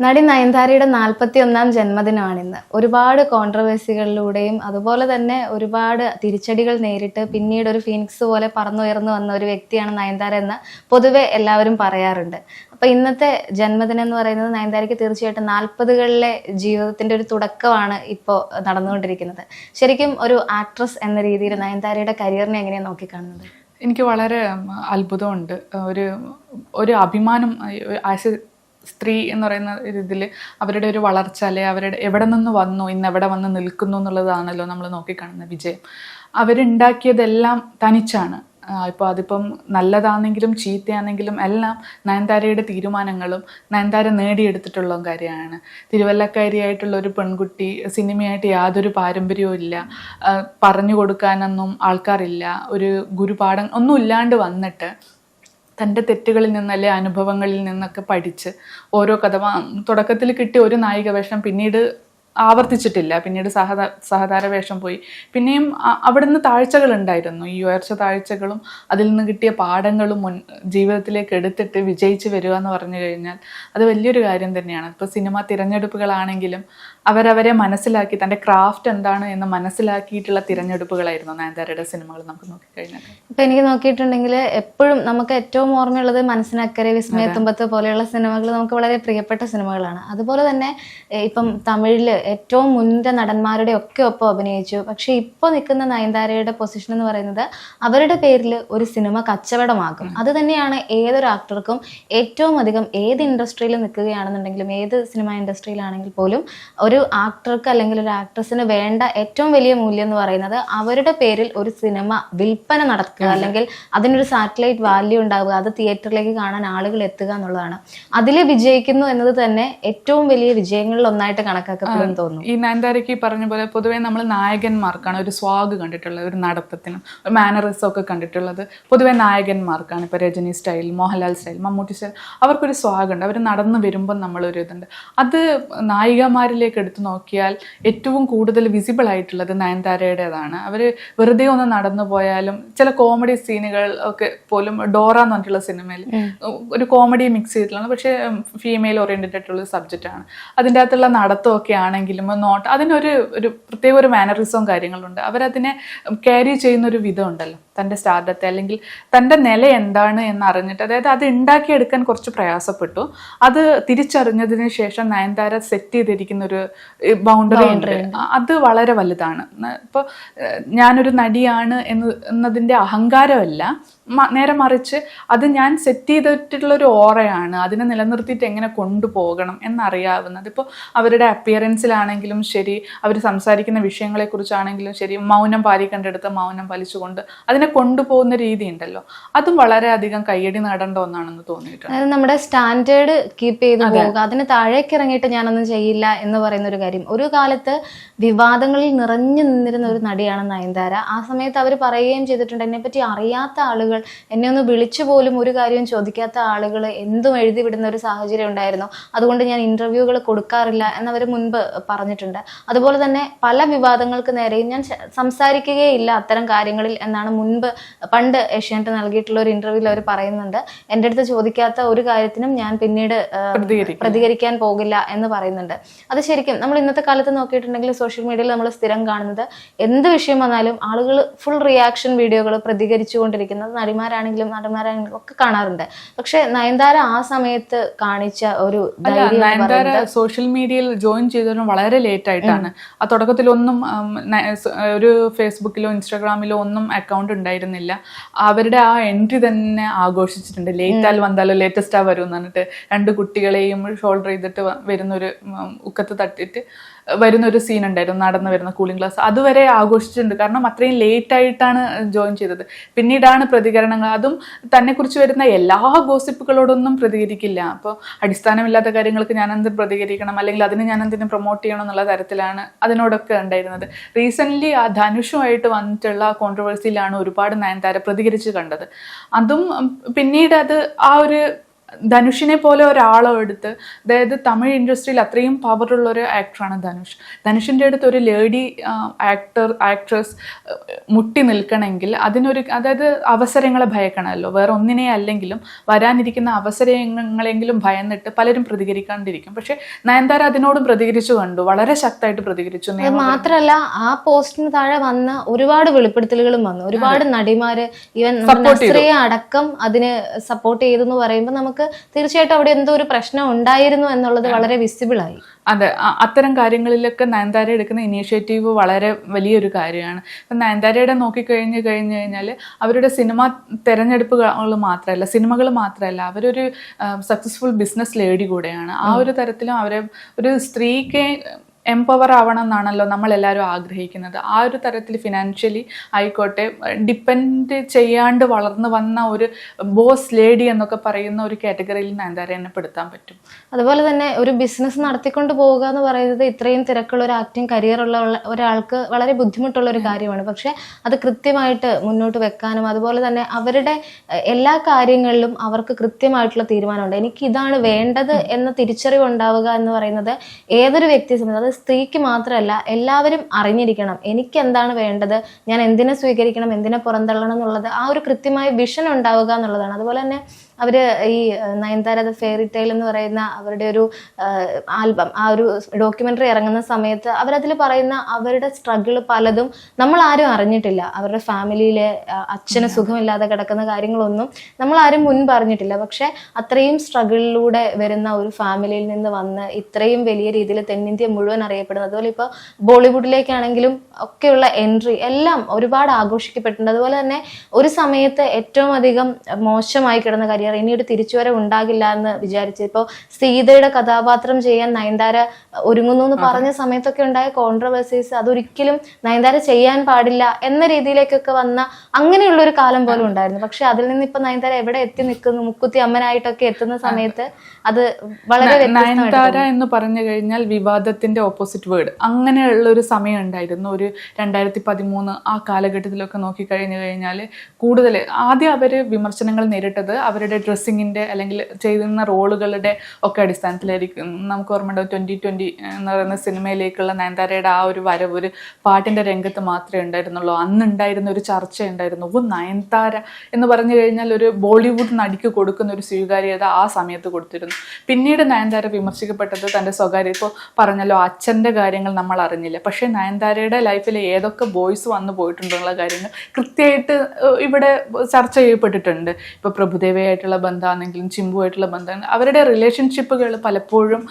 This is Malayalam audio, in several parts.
നടി നയൻതാരയുടെ നാൽപ്പത്തി ഒന്നാം ജന്മദിനമാണിന്ന്. ഒരുപാട് കോൺട്രവേഴ്സികളിലൂടെയും അതുപോലെ തന്നെ ഒരുപാട് തിരിച്ചടികൾ നേരിട്ട് പിന്നീട് ഒരു ഫീനിക്സ് പോലെ പറന്നുയർന്നു വന്ന ഒരു വ്യക്തിയാണ് നയൻതാര എന്ന് പൊതുവെ എല്ലാവരും പറയാറുണ്ട്. അപ്പൊ ഇന്നത്തെ ജന്മദിനം എന്ന് പറയുന്നത് നയൻതാരയ്ക്ക് തീർച്ചയായിട്ടും നാൽപ്പതുകളിലെ ജീവിതത്തിന്റെ ഒരു തുടക്കമാണ് ഇപ്പോൾ നടന്നുകൊണ്ടിരിക്കുന്നത്. ശരിക്കും ഒരു ആക്ട്രസ് എന്ന രീതിയിൽ നയൻതാരയുടെ കരിയറിനെ എങ്ങനെയാണ് നോക്കിക്കാണുന്നത്? എനിക്ക് വളരെ അത്ഭുതമുണ്ട്. ഒരു ഒരു അഭിമാനം ആസ് സ്ത്രീ എന്ന് പറയുന്ന ഇതിൽ അവരുടെ ഒരു വളർച്ച അല്ലെ അവരുടെ എവിടെ നിന്ന് വന്നു ഇന്ന് എവിടെ വന്ന് നിൽക്കുന്നു എന്നുള്ളതാണല്ലോ നമ്മൾ നോക്കിക്കാണുന്ന വിജയം. അവരുണ്ടാക്കിയതെല്ലാം തനിച്ചാണ്. ഇപ്പോൾ അതിപ്പം നല്ലതാണെങ്കിലും ചീത്തയാണെങ്കിലും എല്ലാം നയൻതാരയുടെ തീരുമാനങ്ങളും നയൻതാര നേടിയെടുത്തിട്ടുള്ള കാര്യമാണ്. തിരുവല്ലക്കാരിയായിട്ടുള്ള ഒരു പെൺകുട്ടി സിനിമയായിട്ട് യാതൊരു പാരമ്പര്യവും ഇല്ല. പറഞ്ഞു കൊടുക്കാനൊന്നും ആൾക്കാരില്ല. ഒരു ഗുരുപാഠം ഒന്നും ഇല്ലാണ്ട് വന്നിട്ട് തന്റെ തെറ്റുകളിൽ നിന്നല്ലേ അനുഭവങ്ങളിൽ നിന്നൊക്കെ പഠിച്ച് ഓരോ കഥ. തുടക്കത്തിൽ കിട്ടിയ ഒരു നായിക വേഷം പിന്നീട് ആവർത്തിച്ചിട്ടില്ല. പിന്നീട് സഹതാ സഹതാര വേഷം പോയി. പിന്നെയും അവിടുന്ന് താഴ്ചകൾ ഉണ്ടായിരുന്നു. ഈ ഉയർച്ച താഴ്ചകളും അതിൽ നിന്ന് കിട്ടിയ പാഠങ്ങളും മുൻ ജീവിതത്തിലേക്ക് എടുത്തിട്ട് വിജയിച്ച് വരിക എന്ന് പറഞ്ഞു കഴിഞ്ഞാൽ അത് വലിയൊരു കാര്യം തന്നെയാണ്. ഇപ്പോൾ സിനിമ തിരഞ്ഞെടുപ്പുകളാണെങ്കിലും അവരവരെ മനസ്സിലാക്കി തന്റെ ക്രാഫ്റ്റ് എന്താണ് എന്ന് മനസ്സിലാക്കിയിട്ടുള്ള തിരഞ്ഞെടുപ്പുകളായിരുന്നു നയൻതാരയുടെ സിനിമകൾ നമുക്ക് നോക്കിക്കഴിഞ്ഞാൽ. ഇപ്പം എനിക്ക് നോക്കിയിട്ടുണ്ടെങ്കിൽ എപ്പോഴും നമുക്ക് ഏറ്റവും ഓർമ്മയുള്ളത് മനസ്സിനക്കരെ വിസ്മയത്തുമ്പത്ത് പോലെയുള്ള സിനിമകൾ നമുക്ക് വളരെ പ്രിയപ്പെട്ട സിനിമകളാണ്. അതുപോലെ തന്നെ ഇപ്പം തമിഴിൽ ഏറ്റവും മുൻപ് നടന്മാരുടെ ഒക്കെ ഒപ്പം അഭിനയിച്ചു. പക്ഷേ ഇപ്പോൾ നിൽക്കുന്ന നയൻതാരയുടെ പൊസിഷൻ എന്ന് പറയുന്നത് അവരുടെ പേരിൽ ഒരു സിനിമ കച്ചവടമാകും അത് തന്നെയാണ് ഏതൊരു ആക്ടർക്കും ഏറ്റവും അധികം ഏത് ഇൻഡസ്ട്രിയിൽ നിൽക്കുകയാണെന്നുണ്ടെങ്കിലും ഏത് സിനിമ ഇൻഡസ്ട്രിയിലാണെങ്കിൽ പോലും ഒരു ആക്ടർക്ക് അല്ലെങ്കിൽ ഒരു ആക്ട്രസിന് വേണ്ട ഏറ്റവും വലിയ മൂല്യം എന്ന് പറയുന്നത് അവരുടെ പേരിൽ ഒരു സിനിമ വിൽപ്പന നടക്കുക അല്ലെങ്കിൽ അതിനൊരു സാറ്റലൈറ്റ് വാല്യൂ ഉണ്ടാവുക അത് തിയേറ്ററിലേക്ക് കാണാൻ ആളുകൾ എത്തുക എന്നുള്ളതാണ്. അതിൽ വിജയിക്കുന്നു എന്നത് തന്നെ ഏറ്റവും വലിയ വിജയങ്ങളിൽ ഒന്നായിട്ട് കണക്കാക്കപ്പെടുമെന്ന് തോന്നുന്നു. ഈ നയൻതാരയ്ക്ക് പറഞ്ഞ പോലെ പൊതുവേ നമ്മൾ നായകന്മാർക്കാണ് ഒരു സ്വാഗ് കണ്ടിട്ടുള്ളത് ഒരു നടത്തത്തിനും ഒരു മാനറിസം ഒക്കെ കണ്ടിട്ടുള്ളത്. പൊതുവേ നായകന്മാർക്കാണ് ഇപ്പോൾ Rajini style Mohanlal style Mammootty style അവർക്കൊരു സ്വാഗുണ്ട് അവർ നടന്നു വരുമ്പോൾ നമ്മളൊരു ഇതുണ്ട്. അത് നായികമാരിലേക്ക് എടുത്തു നോക്കിയാൽ ഏറ്റവും കൂടുതൽ വിസിബിൾ ആയിട്ടുള്ളത് നയൻതാരയുടേതാണ്. അവർ വെറുതെ ഒന്ന് നടന്നു പോയാലും ചില കോമഡി സീനുകൾ ഒക്കെ പോലും ഡോറ എന്ന് പറഞ്ഞിട്ടുള്ള സിനിമയിൽ ഒരു കോമഡി മിക്സ് ചെയ്തിട്ടുള്ള പക്ഷേ ഫീമെയിൽ ഓറിയന്റഡ് ആയിട്ടുള്ള സബ്ജക്റ്റ് ആണ്. അതിന്റെ അകത്തുള്ള നടത്തമൊക്കെ ആണെങ്കിലും നോട്ട് അതിനൊരു ഒരു പ്രത്യേക ഒരു മാനറിസവും കാര്യങ്ങളുണ്ട്. അവരതിനെ ക്യാരി ചെയ്യുന്ന ഒരു വിധം ഉണ്ടല്ലോ. തന്റെ സ്റ്റാർഡത്തെ അല്ലെങ്കിൽ തന്റെ നില എന്താണ് എന്ന് അറിഞ്ഞിട്ട് അതായത് അത് ഉണ്ടാക്കിയെടുക്കാൻ കുറച്ച് പ്രയാസപ്പെട്ടു. അത് തിരിച്ചറിഞ്ഞതിന് ശേഷം നയൻതാര സെറ്റ് ചെയ്തിരിക്കുന്ന ഒരു ബൗണ്ടറി ഉണ്ട്. അത് വളരെ വലുതാണ്. ഇപ്പോൾ ഞാനൊരു നടിയാണ് എന്ന് എന്നതിന്റെ അഹങ്കാരമല്ല. നേരെ മറിച്ച് അത് ഞാൻ സെറ്റ് ചെയ്തിട്ടുള്ള ഒരു ഓറയാണ്. അതിനെ നിലനിർത്തിയിട്ട് എങ്ങനെ കൊണ്ടുപോകണം എന്നറിയാവുന്നത്. ഇപ്പോൾ അവരുടെ അപ്പിയറൻസിലാണെങ്കിലും ശരി അവർ സംസാരിക്കുന്ന വിഷയങ്ങളെക്കുറിച്ചാണെങ്കിലും ശരി മൗനം പാലിക്കേണ്ടടുത്ത് മൗനം പാലിച്ചുകൊണ്ട് അതിനെ കൊണ്ടുപോകുന്ന രീതി ഉണ്ടല്ലോ അതും വളരെയധികം കയ്യടി നേടേണ്ട ഒന്നാണെന്ന് തോന്നിയിട്ടുണ്ട്. അതായത് നമ്മുടെ സ്റ്റാൻഡേർഡ് കീപ്പ് ചെയ്ത് പോവുക അതിന് താഴേക്ക് ഇറങ്ങിയിട്ട് ഞാനൊന്നും ചെയ്യില്ല എന്ന് പറയുന്ന ഒരു കാര്യം. ഒരു കാലത്ത് വിവാദങ്ങളിൽ നിറഞ്ഞു നിന്നിരുന്ന ഒരു നടിയാണ് നയൻതാര. ആ സമയത്ത് അവർ പറയുകയും ചെയ്തിട്ടുണ്ട് എന്നെപ്പറ്റി അറിയാത്ത ആളുകൾ എന്നെ ഒന്ന് വിളിച്ചു പോലും ഒരു കാര്യവും ചോദിക്കാത്ത ആളുകൾ എന്തും എഴുതി വിടുന്ന ഒരു സാഹചര്യം ഉണ്ടായിരുന്നു. അതുകൊണ്ട് ഞാൻ ഇന്റർവ്യൂകൾ കൊടുക്കാറില്ല എന്നവർ മുൻപ് പറഞ്ഞിട്ടുണ്ട്. അതുപോലെ തന്നെ പല വിവാദങ്ങൾക്ക് നേരെയും ഞാൻ സംസാരിക്കുകയില്ല അത്തരം കാര്യങ്ങളിൽ എന്നാണ് മുൻപ് പണ്ട് ഏഷ്യാനെറ്റ് നൽകിയിട്ടുള്ള ഒരു ഇന്റർവ്യൂവിൽ അവർ പറയുന്നുണ്ട്. എന്റെ അടുത്ത് ചോദിക്കാത്ത ഒരു കാര്യത്തിനും ഞാൻ പിന്നീട് പ്രതികരിക്കാൻ പോകില്ല എന്ന് പറയുന്നുണ്ട്. അത് ശരിക്കും നമ്മൾ ഇന്നത്തെ കാലത്ത് നോക്കിയിട്ടുണ്ടെങ്കിൽ സോഷ്യൽ മീഡിയയിൽ നമ്മൾ സ്ഥിരം കാണുന്നത് എന്ത് വിഷയം വന്നാലും ആളുകൾ ഫുൾ റിയാക്ഷൻ വീഡിയോകൾ പ്രതികരിച്ചുകൊണ്ടിരിക്കുന്നത് നടിമാരാണെങ്കിലും നടന്മാരാണെങ്കിലും ഒക്കെ കാണാറുണ്ട്. പക്ഷെ നയൻതാര ആ സമയത്ത് കാണിച്ച ഒരു നയൻതാര സോഷ്യൽ മീഡിയയിൽ ജോയിൻ ചെയ്തതിന് വളരെ ലേറ്റ് ആയിട്ടാണ്. ആ തുടക്കത്തിലൊന്നും ഒരു ഫേസ്ബുക്കിലോ ഇൻസ്റ്റാഗ്രാമിലോ ഒന്നും അക്കൗണ്ട് ഉണ്ടായിരുന്നില്ല. അവരുടെ ആ എൻട്രി തന്നെ ആഘോഷിച്ചിട്ടുണ്ട്. ലേറ്റ് ആൽ വന്നാലോ ലേറ്റസ്റ്റാ വരും എന്ന് പറഞ്ഞിട്ട് രണ്ട് കുട്ടികളെയും ഷോൾഡർ ചെയ്തിട്ട് വരുന്നൊരു വരുന്ന ഒരു ഉം, ഉക്കത്ത് തട്ടിയിട്ട് വരുന്ന ഒരു സീൻ ഉണ്ടായിരുന്നു നടന്നു വരുന്ന കൂളിംഗ് ക്ലാസ് അതുവരെ ആഘോഷിച്ചിട്ടുണ്ട്. കാരണം അത്രയും ലേറ്റ് ആയിട്ടാണ് ജോയിൻ ചെയ്തത്. പിന്നീടാണ് പ്രതികരണങ്ങൾ. അതും തന്നെക്കുറിച്ച് വരുന്ന എല്ലാ ഗോസിപ്പുകളോടൊന്നും പ്രതികരിക്കില്ല. അപ്പോൾ അടിസ്ഥാനമില്ലാത്ത കാര്യങ്ങൾക്ക് ഞാൻ എന്ത് പ്രതികരിക്കണം? അല്ലെങ്കിൽ അതിന് ഞാൻ എന്തിനും പ്രൊമോട്ട് ചെയ്യണം എന്നുള്ള തരത്തിലാണ് അതിനോടൊക്കെ ഉണ്ടായിരുന്നത്. റീസെന്റ്ലി ആ ധനുഷുമായിട്ട് വന്നിട്ടുള്ള കോൺട്രവേഴ്സിയിലാണ് ഒരുപാട് നയൻതാര പ്രതികരിച്ച് കണ്ടത്. അതും പിന്നീട് അത് ആ ഒരു ധനുഷിനെ പോലെ ഒരാളോ എടുത്ത് അതായത് തമിഴ് ഇൻഡസ്ട്രിയിൽ അത്രയും പവറുള്ള ഒരു ആക്ടറാണ് ധനുഷ്. ധനുഷിന്റെ അടുത്ത് ഒരു ലേഡി ആക്ടർ ആക്ട്രസ് മുട്ടി നിൽക്കണമെങ്കിൽ അതിനൊരു അതായത് അവസരങ്ങളെ ഭയക്കണമല്ലോ. വേറെ ഒന്നിനെ അല്ലെങ്കിലും വരാനിരിക്കുന്ന അവസരങ്ങളെങ്കിലും ഭയന്നിട്ട് പലരും പ്രതികരിക്കാണ്ടിരിക്കും. പക്ഷെ നയൻതാര അതിനോടും പ്രതികരിച്ചു കണ്ടു. വളരെ ശക്തമായിട്ട് പ്രതികരിച്ചു മാത്രമല്ല ആ പോസ്റ്റിന് താഴെ വന്ന ഒരുപാട് വെളിപ്പെടുത്തലുകളും വന്നു. ഒരുപാട് നടിമാര് ഈവൻ അടക്കം അതിന് സപ്പോർട്ട് ചെയ്തെന്ന് പറയുമ്പോൾ നമുക്ക് തീർച്ചയായിട്ടും അവിടെ എന്തോ ഒരു പ്രശ്നം ഉണ്ടായിരുന്നു എന്നുള്ളത് വളരെ വിസിബിൾ ആയി. അതെ അത്തരം കാര്യങ്ങളിലൊക്കെ നയൻതാര എടുക്കുന്ന ഇനീഷ്യേറ്റീവ് വളരെ വലിയൊരു കാര്യമാണ്. ഇപ്പം നയൻതാരയുടെ നോക്കിക്കഴിഞ്ഞ് കഴിഞ്ഞ് കഴിഞ്ഞാൽ അവരുടെ സിനിമ തിരഞ്ഞെടുപ്പുകൾ മാത്രമല്ല സിനിമകൾ മാത്രമല്ല അവരൊരു സക്സസ്ഫുൾ ബിസിനസ് ലേഡി കൂടെയാണ്. ആ ഒരു തരത്തിലും അവരെ ഒരു സ്ത്രീക്ക് എംപവർ ആവണം എന്നാണല്ലോ നമ്മൾ എല്ലാവരും ആഗ്രഹിക്കുന്നത്. ആ ഒരു തരത്തിൽ ഫിനാൻഷ്യലി ആയിക്കോട്ടെ ഡിപ്പെൻഡ് ചെയ്യാണ്ട് വളർന്നു വന്ന ഒരു ബോസ് ലേഡി എന്നൊക്കെ പറയുന്ന ഒരു കാറ്റഗറിയിൽ നയൻതാര എന്നെ പെടുത്താൻ പറ്റും. അതുപോലെ തന്നെ ഒരു ബിസിനസ് നടത്തിക്കൊണ്ട് പോവുക എന്ന് പറയുന്നത് ഇത്രയും തിരക്കുള്ള ഒരു ആക്ടിങ് കരിയർ ഉള്ള ഒരാൾക്ക് വളരെ ബുദ്ധിമുട്ടുള്ള ഒരു കാര്യമാണ്. പക്ഷേ അത് കൃത്യമായിട്ട് മുന്നോട്ട് വെക്കാനും അതുപോലെ തന്നെ അവരുടെ എല്ലാ കാര്യങ്ങളിലും അവർക്ക് കൃത്യമായിട്ടുള്ള തീരുമാനമുണ്ട്. എനിക്ക് ഇതാണ് വേണ്ടത് എന്ന തിരിച്ചറിവ് ഉണ്ടാവുക എന്ന് പറയുന്നത് ഏതൊരു വ്യക്തിയെ സംബന്ധിച്ച് അത് സ്ത്രീക്ക് മാത്രമല്ല എല്ലാവരും അറിഞ്ഞിരിക്കണം എനിക്ക് എന്താണ് വേണ്ടത് ഞാൻ എന്തിനെ സ്വീകരിക്കണം എന്തിനെ പുറന്തള്ളണം എന്നുള്ളത് ആ ഒരു കൃത്യമായ വിഷൻ ഉണ്ടാവുക എന്നുള്ളതാണ്. അതുപോലെ തന്നെ അവർ ഈ നയൻതാര ദ ഫെയറി ടൈൽ എന്ന് പറയുന്ന അവരുടെ ഒരു ആൽബം ആ ഒരു ഡോക്യുമെന്ററി ഇറങ്ങുന്ന സമയത്ത് അവരതിൽ പറയുന്ന അവരുടെ സ്ട്രഗിൾ പലതും നമ്മൾ ആരും അറിഞ്ഞിട്ടില്ല. അവരുടെ ഫാമിലിയിലെ അച്ഛന് സുഖമില്ലാതെ കിടക്കുന്ന കാര്യങ്ങളൊന്നും നമ്മൾ ആരും മുൻപ് അറിഞ്ഞിട്ടില്ല പക്ഷെ അത്രയും സ്ട്രഗിളിലൂടെ വരുന്ന ഒരു ഫാമിലിയിൽ നിന്ന് വന്ന് ഇത്രയും വലിയ രീതിയിൽ തെന്നിന്ത്യ മുഴുവൻ അറിയപ്പെടുന്നത്. അതുപോലെ ഇപ്പോൾ ബോളിവുഡിലേക്കാണെങ്കിലും ഒക്കെയുള്ള എൻട്രി എല്ലാം ഒരുപാട് ആഘോഷിക്കപ്പെട്ടിട്ടുണ്ട്. അതുപോലെ തന്നെ ഒരു സമയത്ത് ഏറ്റവും അധികം മോശമായി കിടന്ന കരിയർ ഇനി ഒരു തിരിച്ചുവരവ് ഉണ്ടാകില്ല എന്ന് വിചാരിച്ചു ഇപ്പോൾ സീതയുടെ കഥാപാത്രം ചെയ്യാൻ നയൻതാര ഒരുങ്ങുന്നു എന്ന് പറഞ്ഞ സമയത്തൊക്കെ ഉണ്ടായ കോൺട്രവേഴ്സീസ് അതൊരിക്കലും നയൻതാര ചെയ്യാൻ പാടില്ല എന്ന രീതിയിലേക്കൊക്കെ വന്ന അങ്ങനെയുള്ള ഒരു കാലം പോലും ഉണ്ടായിരുന്നു. പക്ഷെ അതിൽ നിന്ന് ഇപ്പൊ നയൻതാര എവിടെ എത്തി നിൽക്കുന്നു? മുക്കുത്തി അമ്മനായിട്ടൊക്കെ എത്തുന്ന സമയത്ത് അത് വളരെ നയൻതാര എന്ന് പറഞ്ഞു കഴിഞ്ഞാൽ വിവാദത്തിന്റെ ഓപ്പോസിറ്റ് വേർഡ് അങ്ങനെയുള്ള ഒരു സമയം ഉണ്ടായിരുന്നു. ഒരു രണ്ടായിരത്തി പതിമൂന്ന് ആ കാലഘട്ടത്തിലൊക്കെ നോക്കിക്കഴിഞ്ഞു കഴിഞ്ഞാൽ കൂടുതൽ ആദ്യം അവർ വിമർശനങ്ങൾ നേരിട്ടത് അവരുടെ ഡ്രസ്സിങ്ങിന്റെ അല്ലെങ്കിൽ ചെയ്യുന്ന റോളുകളുടെ ഒക്കെ അടിസ്ഥാനത്തിലായിരിക്കും. നമുക്ക് ഓർമ്മയുണ്ടോ ട്വന്റി ട്വന്റി എന്ന് പറയുന്ന സിനിമയിലേക്കുള്ള നയൻതാരയുടെ ആ ഒരു വരവ് ഒരു പാട്ടിന്റെ രംഗത്ത് മാത്രമേ ഉണ്ടായിരുന്നുള്ളൂ. അന്നുണ്ടായിരുന്ന ഒരു ചർച്ച ഉണ്ടായിരുന്നു ഓ നയൻതാര എന്ന് പറഞ്ഞു കഴിഞ്ഞാൽ ഒരു ബോളിവുഡ് നടിക്ക് കൊടുക്കുന്ന ഒരു സ്വീകാര്യത ആ സമയത്ത് കൊടുത്തിരുന്നു. പിന്നീട് നയൻതാര വിമർശിക്കപ്പെട്ടത് തന്റെ സ്വകാര്യ ഇപ്പോൾ പറഞ്ഞല്ലോ അച്ഛന്റെ കാര്യങ്ങൾ നമ്മൾ അറിഞ്ഞില്ല. പക്ഷേ നയൻതാരയുടെ ലൈഫിൽ ഏതൊക്കെ ബോയ്സ് വന്നു പോയിട്ടുണ്ടെന്നുള്ള കാര്യങ്ങൾ കൃത്യമായിട്ട് ഇവിടെ ചർച്ച ചെയ്യപ്പെട്ടിട്ടുണ്ട്. ഇപ്പോൾ പ്രഭുദേവയായിട്ടുള്ള ബന്ധമാണെങ്കിലും ചിമ്പുമായിട്ടുള്ള ബന്ധം അവരുടെ റിലേഷൻഷിപ്പുകൾ പലപ്പോഴും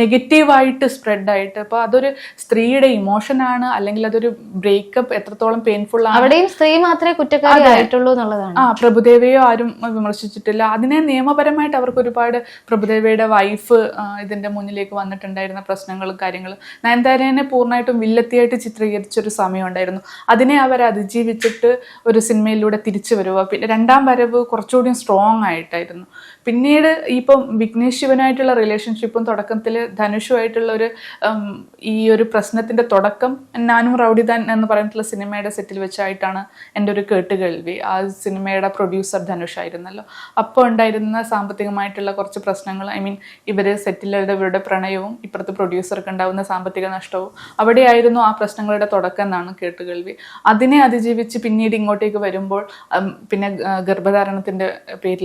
നെഗറ്റീവായിട്ട് സ്പ്രെഡായിട്ട് അപ്പോൾ അതൊരു സ്ത്രീയുടെ ഇമോഷനാണ് അല്ലെങ്കിൽ അതൊരു ബ്രേക്കപ്പ് എത്രത്തോളം പെയിൻഫുൾ ആണ്. അവിടെയും സ്ത്രീ മാത്രമേ കുറ്റക്കാരി ആയിട്ടുള്ളൂ എന്നുള്ളതാണ്. ആ പ്രഭുദേവയോ ആരും വിമർശിച്ചിട്ടില്ല. അതിനെ നിയമപരമായിട്ട് അവർക്ക് ഒരുപാട് പ്രഭുദേവയുടെ വൈഫ് ഇതിന്റെ മുന്നിലേക്ക് വന്നിട്ടുണ്ടായിരുന്ന പ്രശ്നങ്ങളും കാര്യങ്ങളും. നയൻതാരനെ പൂർണമായിട്ടും വില്ലത്തിയായിട്ട് ചിത്രീകരിച്ചൊരു സമയം ഉണ്ടായിരുന്നു അതിനെ അവർ അതിജീവിച്ചിട്ട് ഒരു സിനിമയിലൂടെ തിരിച്ചു വരുക പിന്നെ രണ്ടാം വരവ് കുറച്ചുകൂടി സ്ട്രോങ് ആയിട്ടായിരുന്നു. പിന്നീട് ഇപ്പം വിഘ്നേഷ് ശിവനായിട്ടുള്ള റിലേഷൻഷിപ്പും തുടക്കത്തിൽ ധനുഷുമായിട്ടുള്ള ഒരു ഈ ഒരു പ്രശ്നത്തിന്റെ തുടക്കം ഞാനും റൗഡിദാൻ എന്ന് പറഞ്ഞിട്ടുള്ള സിനിമയുടെ സെറ്റിൽ വെച്ചായിട്ടാണ് എന്റെ ഒരു കേട്ടുകേൾവി. ആ സിനിമയുടെ പ്രൊഡ്യൂസർ ധനുഷ് ആയിരുന്നല്ലോ. അപ്പോൾ ഉണ്ടായിരുന്ന സാമ്പത്തികമായിട്ടുള്ള കുറച്ച് പ്രശ്നങ്ങൾ ഐ മീൻ ഇവർ സെറ്റിലുടെ ഇവരുടെ പ്രണയവും ഇപ്പുറത്തെ പ്രൊഡ്യൂസർക്ക് ഉണ്ടാകുന്ന സാമ്പത്തിക നഷ്ടവും അവിടെയായിരുന്നു ആ പ്രശ്നങ്ങളുടെ തുടക്കം എന്നാണ് കേട്ടുകേൾവി. അതിനെ അതിജീവിച്ച് പിന്നീട് ഇങ്ങോട്ടേക്ക് വരുമ്പോൾ പിന്നെ ഗർഭധാരണത്തിന്റെ ഗർഭധാരണത്തിന്റെ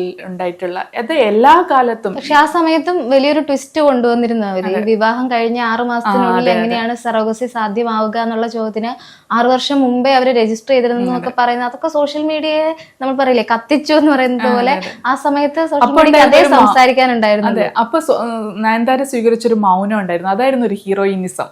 പേരിൽ ഉണ്ടായിട്ടുള്ള അത് എല്ലാ കാലത്തും. പക്ഷെ ആ സമയത്തും വലിയൊരു ട്വിസ്റ്റ് കൊണ്ടുവന്നിരുന്നു അവർ വിവാഹം കഴിഞ്ഞ ആറു മാസത്തിനുള്ളിൽ എങ്ങനെയാണ് സറോഗസി സാധ്യമാവുക എന്നുള്ള ചോദ്യത്തിന് ആറു വർഷം മുമ്പേ അവർ രജിസ്റ്റർ ചെയ്തിരുന്നു എന്നൊക്കെ പറയുന്നത് അതൊക്കെ സോഷ്യൽ മീഡിയയെ നമ്മൾ പറയില്ലേ കത്തിച്ചു എന്ന് പറയുന്നത് പോലെ ആ സമയത്ത് സോഷ്യൽ അതേ സംസാരിക്കാനുണ്ടായിരുന്നു. അതെ അപ്പൊ നയൻതാര സ്വീകരിച്ചൊരു മൗനം ഉണ്ടായിരുന്നു. അതായിരുന്നു ഒരു ഹീറോയിനിസം.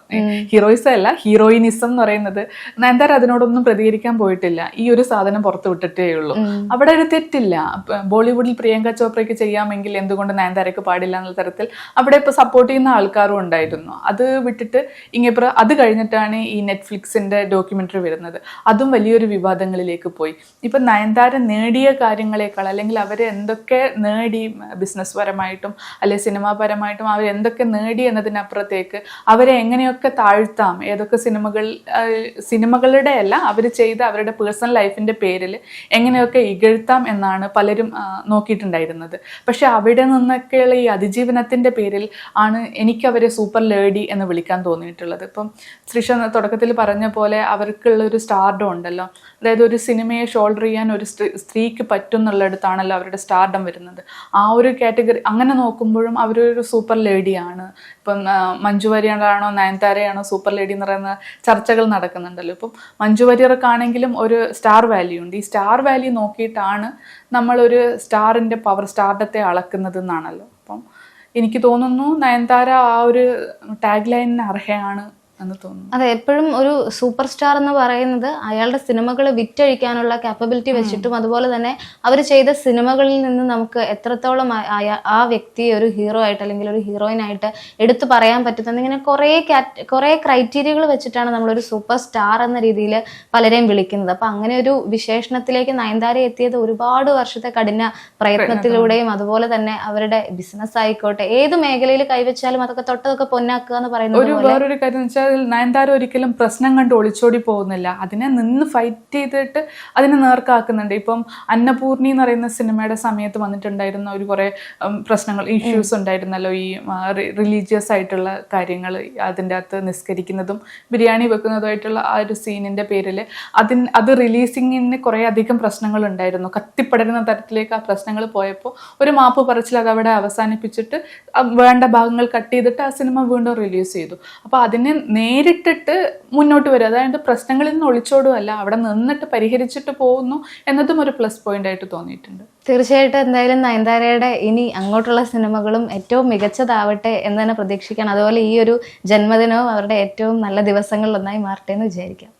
ഹീറോയിസം അല്ല ഹീറോയിനിസം എന്ന് പറയുന്നത്. നയൻതാര അതിനോടൊന്നും പ്രതികരിക്കാൻ പോയിട്ടില്ല. ഈ ഒരു സാധനം പുറത്തു വിട്ടിട്ടേ ഉള്ളൂ. അവിടെ ഒരു തെറ്റില്ല. അപ്പൊ ബോളിവുഡിൽ പ്രിയങ്ക ചോപ്രയ്ക്ക് ചെയ്യാമെങ്കിൽ എന്തുകൊണ്ട് നയൻതാരയ്ക്ക് പാടില്ല എന്നുള്ള തരത്തിൽ അവിടെ ഇപ്പൊ സപ്പോർട്ട് ചെയ്യുന്ന ആൾക്കാരും ഉണ്ടായിരുന്നു. അത് വിട്ടിട്ട് ഇങ്ങിപ്പുറ അത് കഴിഞ്ഞിട്ടാണ് ഈ നെറ്റ്ഫ്ലിക്സിന്റെ ഡോക്യുമെന്ററി വരുന്നത്. അതും വലിയൊരു വിവാദങ്ങളിലേക്ക് പോയി. ഇപ്പൊ നയൻതാര നേടിയ കാര്യങ്ങളെക്കാൾ അല്ലെങ്കിൽ അവർ എന്തൊക്കെ നേടി ബിസിനസ് പരമായിട്ടും അല്ലെങ്കിൽ സിനിമാപരമായിട്ടും അവർ എന്തൊക്കെ നേടി എന്നതിനപ്പുറത്തേക്ക് അവരെ എങ്ങനെയൊക്കെ താഴ്ത്താം? ഏതൊക്കെ സിനിമകൾ സിനിമകളുടെ അല്ല അവർ ചെയ്ത അവരുടെ പേഴ്സണൽ ലൈഫിന്റെ പേരിൽ എങ്ങനെയൊക്കെ ഇകഴ്ത്താം എന്നാണ് പലരും നോക്കിയിട്ടുണ്ടായിരുന്നത്. പക്ഷെ അവിടെ നിന്നൊക്കെയുള്ള ഈ അതിജീവനത്തിന്റെ പേരിൽ ആണ് എനിക്ക് അവരെ സൂപ്പർ ലേഡി എന്ന് വിളിക്കാൻ തോന്നിയിട്ടുള്ളത്. ഇപ്പം ശ്രീഷ തുടക്കത്തിൽ പറഞ്ഞ പോലെ അവർക്കുള്ള ഒരു സ്റ്റാർഡം ഉണ്ടല്ലോ. അതായത് ഒരു സിനിമയെ ഷോൾഡർ ചെയ്യാൻ ഒരു സ്ത്രീ- സ്ത്രീക്ക് പറ്റുന്നുള്ളടത്താണല്ലോ അവരുടെ സ്റ്റാർഡം വരുന്നത്. ആ ഒരു കാറ്റഗറി അങ്ങനെ നോക്കുമ്പോഴും അവരൊരു സൂപ്പർ ലേഡിയാണ്. ഇപ്പം മഞ്ജു വാര്യറാണോ നയൻതാരയാണോ സൂപ്പർ ലേഡി എന്ന് പറയുന്ന ചർച്ചകൾ നടക്കുന്നുണ്ടല്ലോ. ഇപ്പം മഞ്ജു വാര്യർക്കാണെങ്കിലും ഒരു സ്റ്റാർ വാല്യൂ ഉണ്ട്. ഈ സ്റ്റാർ വാല്യൂ നോക്കിയിട്ടാണ് നമ്മളൊരു സ്റ്റാറിന്റെ പവർ സ്റ്റാർഡത്തെ അളക്കുന്നത് എന്നാണല്ലോ. അപ്പം എനിക്ക് തോന്നുന്നു നയൻതാര ആ ഒരു ടാഗ് ലൈനിന് അർഹയാണ് എന്ന് തോന്നുന്നു. അതെ എപ്പോഴും ഒരു സൂപ്പർ സ്റ്റാർ എന്ന് പറയുന്നത് അയാളുടെ സിനിമകൾ വിറ്റഴിക്കാനുള്ള കാപ്പബിലിറ്റി വെച്ചിട്ടും അതുപോലെ തന്നെ അവർ ചെയ്ത സിനിമകളിൽ നിന്ന് നമുക്ക് എത്രത്തോളം ആ- വ്യക്തിയെ ഒരു ഹീറോ ആയിട്ട് അല്ലെങ്കിൽ ഒരു ഹീറോയിൻ ആയിട്ട് എടുത്തു പറയാൻ പറ്റുന്ന ഇങ്ങനെ കുറേ കാറ്റ് കുറേ ക്രൈറ്റീരിയകൾ വെച്ചിട്ടാണ് നമ്മളൊരു സൂപ്പർ സ്റ്റാർ എന്ന രീതിയിൽ പലരെയും വിളിക്കുന്നത്. അപ്പൊ അങ്ങനെ ഒരു വിശേഷണത്തിലേക്ക് നയൻതാര എത്തിയത് ഒരുപാട് വർഷത്തെ കഠിന പ്രയത്നത്തിലൂടെയും അതുപോലെ തന്നെ അവരുടെ ബിസിനസ് ആയിക്കോട്ടെ ഏത് മേഖലയിൽ കൈവച്ചാലും അതൊക്കെ തൊട്ടതൊക്കെ പൊന്നാക്കുക എന്ന് പറയുന്നത് ഒരു വേറൊരു കാര്യം എന്ന് വെച്ചാൽ നയൻതാര ഒരിക്കലും പ്രശ്നം കണ്ട് ഒളിച്ചോടി പോകുന്നില്ല. അതിനെ നിന്ന് ഫൈറ്റ് ചെയ്തിട്ട് അതിനെ നേർക്കാക്കുന്നുണ്ട്. ഇപ്പം അന്നപൂർണി എന്ന് പറയുന്ന സിനിമയുടെ സമയത്ത് വന്നിട്ടുണ്ടായിരുന്ന ഒരു കുറേ പ്രശ്നങ്ങൾ ഇഷ്യൂസ് ഉണ്ടായിരുന്നല്ലോ ഈ റിലീജിയസ് ആയിട്ടുള്ള കാര്യങ്ങൾ അതിന്റെ അകത്ത് നിസ്കരിക്കുന്നതും ബിരിയാണി വെക്കുന്നതുമായിട്ടുള്ള ആ ഒരു സീനിന്റെ പേരിൽ അതിന് അത് റിലീസിങ്ങിന് കുറേ അധികം പ്രശ്നങ്ങൾ ഉണ്ടായിരുന്നു. കത്തിപ്പടരുന്ന തരത്തിലേക്ക് ആ പ്രശ്നങ്ങൾ പോയപ്പോൾ ഒരു മാപ്പ് പറച്ചിൽ അത് അവിടെ അവസാനിപ്പിച്ചിട്ട് വേണ്ട ഭാഗങ്ങൾ കട്ട് ചെയ്തിട്ട് ആ സിനിമ വീണ്ടും റിലീസ് ചെയ്തു. അപ്പോൾ അതിനെ നേരിട്ടിട്ട് മുന്നോട്ട് വരും. അതായത് പ്രശ്നങ്ങളിൽ നിന്ന് ഒളിച്ചോടുമല്ല അവിടെ നിന്നിട്ട് പരിഹരിച്ചിട്ട് പോകുന്നു എന്നതും ഒരു പ്ലസ് പോയിന്റ് ആയിട്ട് തോന്നിയിട്ടുണ്ട്. തീർച്ചയായിട്ടും എന്തായാലും നയൻതാരയുടെ ഇനി അങ്ങോട്ടുള്ള സിനിമകളും ഏറ്റവും മികച്ചതാവട്ടെ എന്ന് തന്നെ പ്രതീക്ഷിക്കാൻ അതുപോലെ ഈ ഒരു ജന്മദിനവും അവരുടെ ഏറ്റവും നല്ല ദിവസങ്ങളിലൊന്നായി മാറട്ടെ എന്ന് വിചാരിക്കാം.